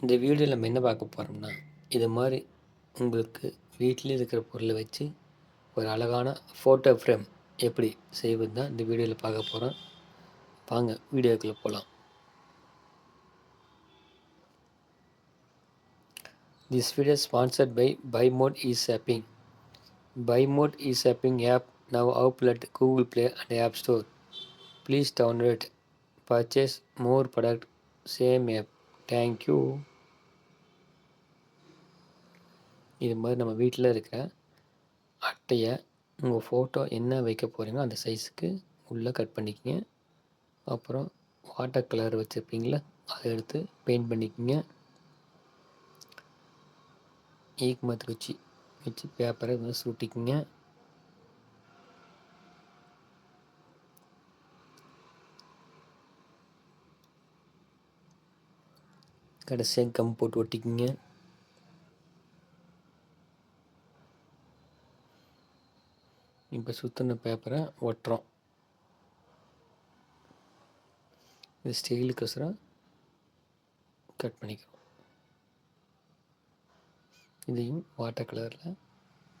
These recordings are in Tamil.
இந்த வீடியோவில் நம்ம என்ன பார்க்க போகிறோம்னா இது மாதிரி உங்களுக்கு வீட்டிலே இருக்கிற பொருளை வச்சு ஒரு அழகான ஃபோட்டோ ஃப்ரேம் எப்படி செய்வது தான் இந்த வீடியோவில் பார்க்க போகிறோம் வாங்க வீடியோக்குள்ளே போகலாம் this video sponsored by by mod e shopping by mod e shopping app now outlet Google Play and App Store please download purchase more product same app thank you இது மாதிரி நம்ம வீட்டில் இருக்கிற அட்டையை உங்கள் ஃபோட்டோ என்ன வைக்க போகிறீங்களோ அந்த சைஸுக்கு உள்ளே கட் பண்ணிக்கிங்க. அப்புறம் வாட்டர் கலர் வச்சுருப்பீங்களா அதை எடுத்து பெயிண்ட் பண்ணிக்கிங்க. ஈக் மத்து வச்சு வச்சு பேப்பரை வந்து சுருட்டிக்கிங்க. கடைசியாக கம் போட்டு ஒட்டிக்கிங்க. இப்போ சுற்றின பேப்பரை ஒட்டுறோம். இது ஸ்டீலுக்கோசரம் கட் பண்ணிக்கிறோம். இதையும் வாட்டர் கலரில்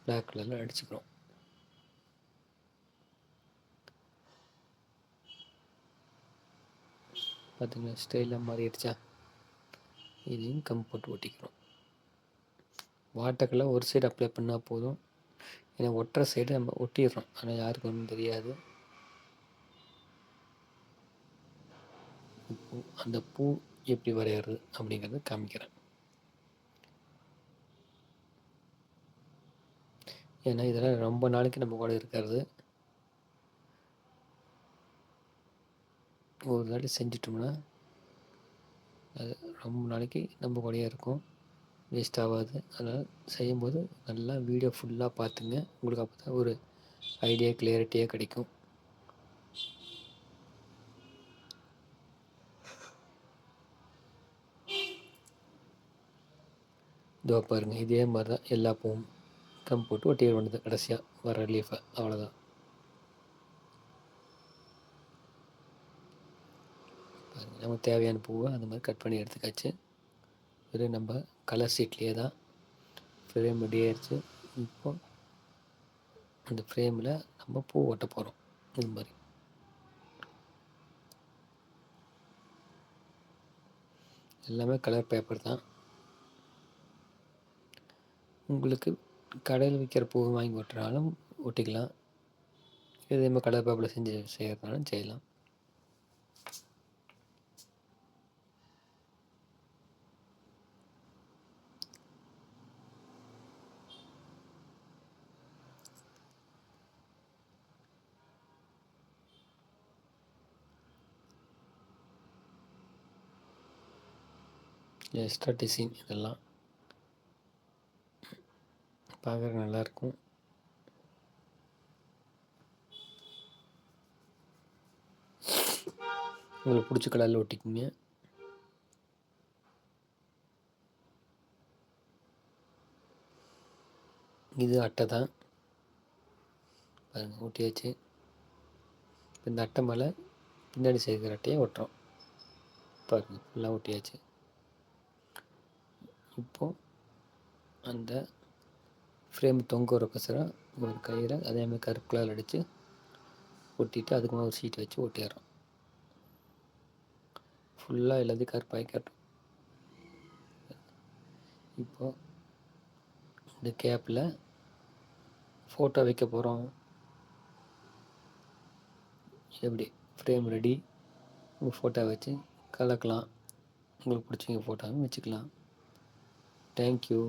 பிளாக் கலரில் அடிச்சுக்கிறோம். பார்த்தீங்கன்னா ஸ்டைலாக மாறிடுச்சா? இதையும் கம் போட்டு ஒட்டிக்கிறோம். வாட்டர் கலர் ஒரு சைடு அப்ளை பண்ணால் போதும். ஏன்னா ஒட்டுற சைடு நம்ம ஒட்டிடுறோம். ஆனால் யாருக்கு ஒன்றும் தெரியாது. அந்த பூ எப்படி வரைகிறது அப்படிங்கிறத காமிக்கிறேன். ஏன்னா இதெல்லாம் ரொம்ப நாளைக்கு நம்ம கூட இருக்கிறது. ஒரு தாட்டி செஞ்சிட்டோம்னா அது ரொம்ப நாளைக்கு நம்ம கூடயே இருக்கும். வேஸ்ட் ஆகாது. அதனால் செய்யும்போது நல்லா வீடியோ ஃபுல்லாக பார்த்துங்க. உங்களுக்கு அப்போ தான் ஒரு ஐடியா கிளியரிட்டியாக கிடைக்கும். இதோ பாருங்கள் இதே மாதிரி தான் எல்லா பூவும் கம் போட்டு ஒட்டிட பண்ணுது கடைசியாக வர லீஃபை அவ்வளோதான் நமக்கு தேவையான பூவை அந்த மாதிரி கட் பண்ணி எடுத்துக்காச்சு. வெறும் நம்ம கலர் சீட்லேயே தான் ஃப்ரேம் ரெடி ஆயிடுச்சு இப்போ அந்த ஃப்ரேமில் நம்ம பூ ஒட்ட போகிறோம் இது மாதிரி. எல்லாமே கலர் பேப்பர் தான். உங்களுக்கு கடையில் விற்கிற பூ வாங்கி ஒட்டுறாலும் ஒட்டிக்கலாம் இதே மாதிரி கலர் பேப்பரில் செஞ்சு செய்கிறதுனாலும் செய்யலாம். எக்ஸ்ட்ரா டிசைன் இதெல்லாம். பார்க்குற நல்லாயிருக்கும் உங்களுக்கு பிடிச்ச கலரில் ஒட்டிக்குங்க. இது அட்டை தான். பாருங்கள் ஒட்டியாச்சு. இந்த அட்டை மேலே பின்னாடி சேர்க்கிற அட்டையை ஒட்டுறோம். பாருங்கள் ஃபுல்லாக ஒட்டியாச்சு. இப்போது அந்த ஃப்ரேம் தொங்க வரக்கோசரம் ஒரு கயிறை அதேமாதிரி கருப்புலால் அடித்து ஒட்டிட்டு அதுக்கு மேலே ஒரு சீட் வச்சு ஒட்டிடுறோம். ஃபுல்லாக எல்லாத்தையும் கருப்பாகி கட்டும். இப்போது இந்த கேப்பில் ஃபோட்டோ வைக்க போகிறோம் எப்படி? ஃப்ரேம் ரெடி உங்கள் ஃபோட்டோ வச்சு கலக்கலாம். உங்களுக்கு பிடிச்சிங்க ஃபோட்டோவும் வச்சுக்கலாம். தேங்க்யூ